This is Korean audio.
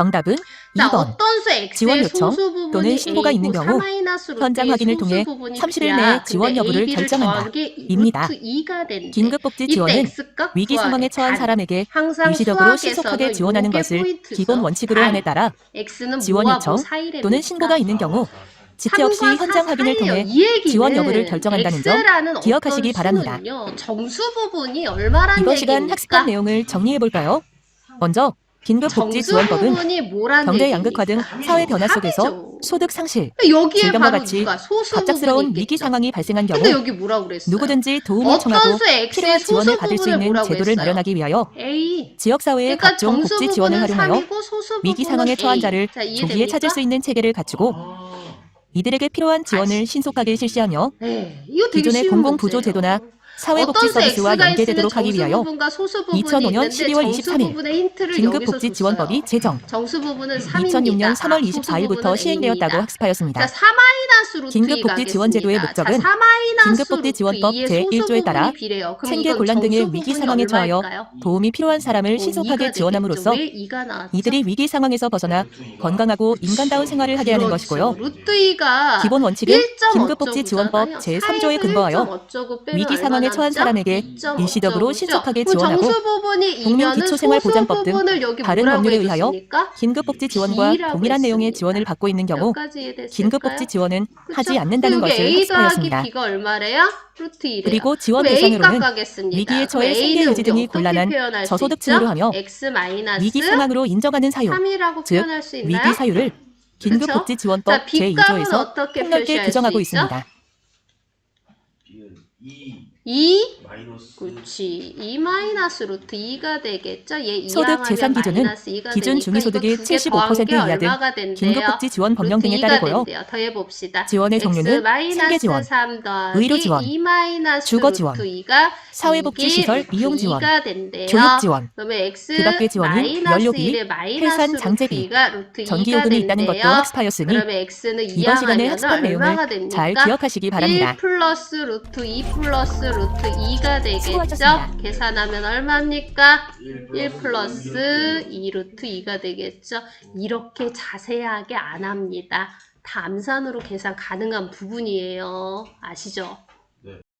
정답은 자, 2번. 어떤 수 X의 지원 요청 소수 부분이 또는 신고가 있는 경우 4마이너스 루트의 현장 확인을 소수 통해 부분이 30일 B야. 내에 지원 근데 여부를 결정한다. 입니다. 루트 2가 된대. 긴급복지 이때 지원은 X값 위기 구하래. 상황에 처한 단, 사람에게 항상 일시적으로 수학에서는 신속하게 지원하는 요게 것을 포인트죠. 기본 원칙으로 단, 함에 따라 X는 지원 뭐하고 요청? 또는 신고가 있는 경우 지체 없이 삼과 현장 사 확인을. 통해 이 얘기는 지원 여부를 결정한다는 점 X라는 기억하시기 바랍니다. 수는요, 정수 부분이 얼마란 이번 시간 얘기입니까? 학습한 내용을 정리해 볼까요? 먼저 긴급복지지원법은 정수부분이 뭐란 경제 양극화 등 얘기입니까? 사회 변화 속에서 사회죠. 소득 상실, 여기에 질병과 바로 같이 누가 소수 갑작스러운 부분이 위기 있겠죠. 상황이 발생한 경우 근데 여기 뭐라 그랬어요? 누구든지 도움을 어떤 청하고 수 X의 필요한 지원을 받을 수 부분을 있는 뭐라고 제도를 했어요? 마련하기 위하여 A. 지역사회의 그러니까 각종 정수 복지 지원을 부분은 활용하여 3이고 소수 위기 부분은 상황에 처한 A. 자를 자, 조기에 이해됩니까? 찾을 수 있는 체계를 갖추고 이들에게 필요한 지원을 신속하게 실시하며 네, 이거 되게 기존의 쉬운 공공부조 문제예요. 제도나 사회복지 어떤 수 서비스와 X가 연계되도록 하기 위하여 정수 부분과 소수 부분이 2005년 있는데 12월 정수 23일 부분의 힌트를 긴급복지지원법이 줬어요. 제정, 정수 부분은 3입니다. 2006년 3월 24일부터 시행되었다고 학습하였습니다. 자, 4마이너스 루트 긴급복지지원제도의 목적은 긴급복지지원법 제1조에 따라 생계 곤란 등의 위기 상황에 처하여 도움이 필요한 사람을 신속하게 지원함으로써 이들이 위기 상황에서 벗어나 건강하고 인간다운 생활을 하게 하는 것이고요. 그렇죠. 루트 2가 기본 원칙은 긴급복지지원법 제3조에 근거하여 위기 상황에 처한 사람에게 일시적으로 신속하게 지원하고 국민 기초생활보장법 등 다른 법률에 의하여 긴급복지 지원과 동일한 내용의. 지원을 받고 있는 경우? 긴급복지 지원은 하지? 않는다는 것을 1이래요. 그리고 지원 대상으로는. 위기에 처해 생계 유지 등이 곤란한 저소득층으로? 하며 위기 상황으로 인정하는 사유, 3이라고 즉? 위기 사유를 긴급복지지원법 자, B값은 제2조에서 어떻게 폭넓게 규정하고? 있습니다. 2 마이 너스 그렇지. 2 마이너스 루트 2가 되겠죠? 얘 소득 2항하면 재산 기준은 마이너스 2가 기준 중위소득의 이거 두개 더한 75%게 이하 등? 긴급복지 지원 법령 등에 루트 2가 따르고요. 더해봅시다. 지원의 종류는 생계 지원, 3 더하기 의료 지원, 2 마이너스 주거 지원, 루트 2가 사회복지 이게 시설 루트 이용 지원, 2가 된대요. 교육 지원, 그러면 X 그 밖의 지원은 마이너스 연료비, 1의 마이너스 해산 장제비, 2가 루트 2가 전기요금이 있다는 것도. 학습하였으니 이번 시간에 2항하면 학습한 내용을? 잘 기억하시기 바랍니다. 1 플러스 루트 2 플러스 루트 2가 되겠죠? 수고하셨습니다. 계산하면 얼마입니까? 1 플러스 2 루트 2가 되겠죠? 이렇게 자세하게 안 합니다. 다 암산으로 계산 가능한 부분이에요. 아시죠?